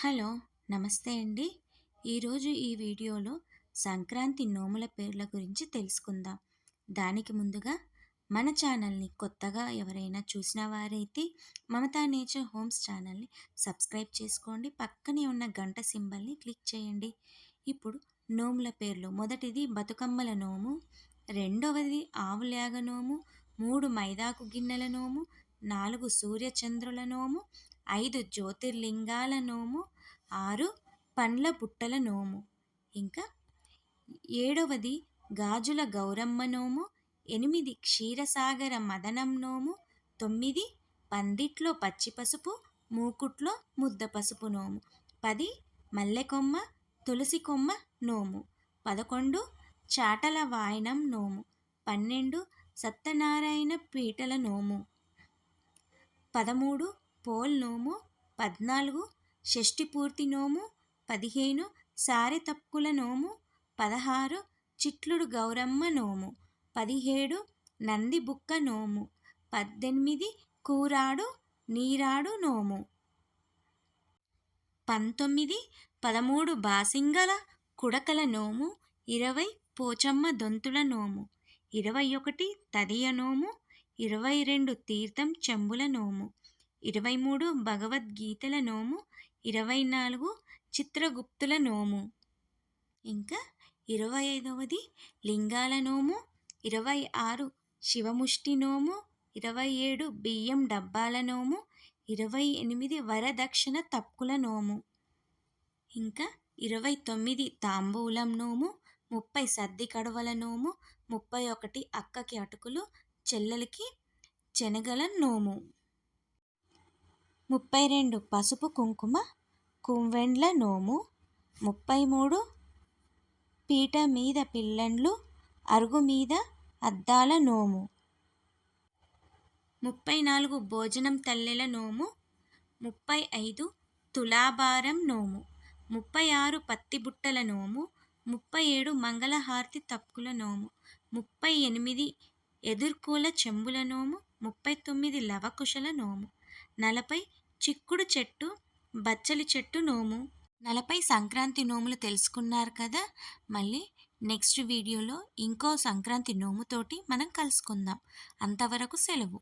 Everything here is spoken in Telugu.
హలో నమస్తే అండి. ఈరోజు ఈ వీడియోలో సంక్రాంతి నోముల పేర్ల గురించి తెలుసుకుందాం. దానికి ముందుగా మన ఛానల్ని కొత్తగా ఎవరైనా చూసిన వారైతే మమతా నేచర్ హోమ్స్ ఛానల్ని సబ్స్క్రైబ్ చేసుకోండి. పక్కనే ఉన్న గంట సింబల్ని క్లిక్ చేయండి. ఇప్పుడు నోముల పేర్లు. మొదటిది బతుకమ్మల నోము రెండవది ఆవులేగ నోము మూడు మైదాకు గిన్నెల నోము నాలుగు సూర్యచంద్రుల నోము ఐదు జ్యోతిర్లింగాల నోము ఆరు పండ్ల పుట్టల నోము. ఇంకా ఏడవది గాజుల గౌరమ్మ నోము ఎనిమిది క్షీరసాగర మదనం నోము తొమ్మిది పందిట్లో పచ్చి పసుపు మూకుట్లో ముద్ద పసుపు నోము పది మల్లెకొమ్మ తులసి కొమ్మ నోము పదకొండు చాటల వాయనం నోము పన్నెండు సత్యనారాయణ పీటల నోము పదమూడు పోల్ నోము పద్నాలుగు షష్ఠిపూర్తి నోము పదిహేను సారెతప్పుల నోము పదహారు చిట్లుడు గౌరమ్మ నోము పదిహేడు నంది బుక్క నోము పద్దెనిమిది కూరాడు నీరాడు నోము పంతొమ్మిది పదమూడు బాసింగల కుడకల నోము ఇరవై పోచమ్మ దొంతుల నోము ఇరవై ఒకటి తదియ నోము ఇరవై రెండు తీర్థం చెంబుల నోము ఇరవై మూడు భగవద్గీతల నోము ఇరవై నాలుగు చిత్రగుప్తుల నోము. ఇంకా ఇరవై ఐదవది లింగాల నోము ఇరవై ఆరు శివముష్టి నోము ఇరవై ఏడు బియ్యం డబ్బాల నోము ఇరవై ఎనిమిది వరదక్షిణ తప్పుల నోము. ఇంకా ఇరవై తొమ్మిది తాంబూలం నోము ముప్పై సర్ది కడవల నోము ముప్పై ఒకటి అక్కకి అటుకులు చెల్లెలకి శనగల నోము. ముప్పై రెండు పసుపు కుంకుమ కుంవెండ్ల నోము ముప్పై మూడు పీట మీద పిల్లండ్లు అరుగు మీద అద్దాల నోము. ముప్పై నాలుగు భోజనం తల్లెల నోము ముప్పై ఐదు తులాభారం నోము ముప్పై ఆరు పత్తి బుట్టల నోము ముప్పై ఏడు మంగళహారతి తప్పుల నోము ముప్పై ఎనిమిది ఎదుర్కోల చెంబుల నోము ముప్పై తొమ్మిది లవకుశల నోము నలభై చిక్కుడు చెట్టు బచ్చలి చెట్టు నోము. నలభై సంక్రాంతి నోములు తెలుసుకున్నారు కదా? మళ్ళీ నెక్స్ట్ వీడియోలో ఇంకో సంక్రాంతి నోముతోటి మనం కలుసుకుందాం. అంతవరకు సెలవు.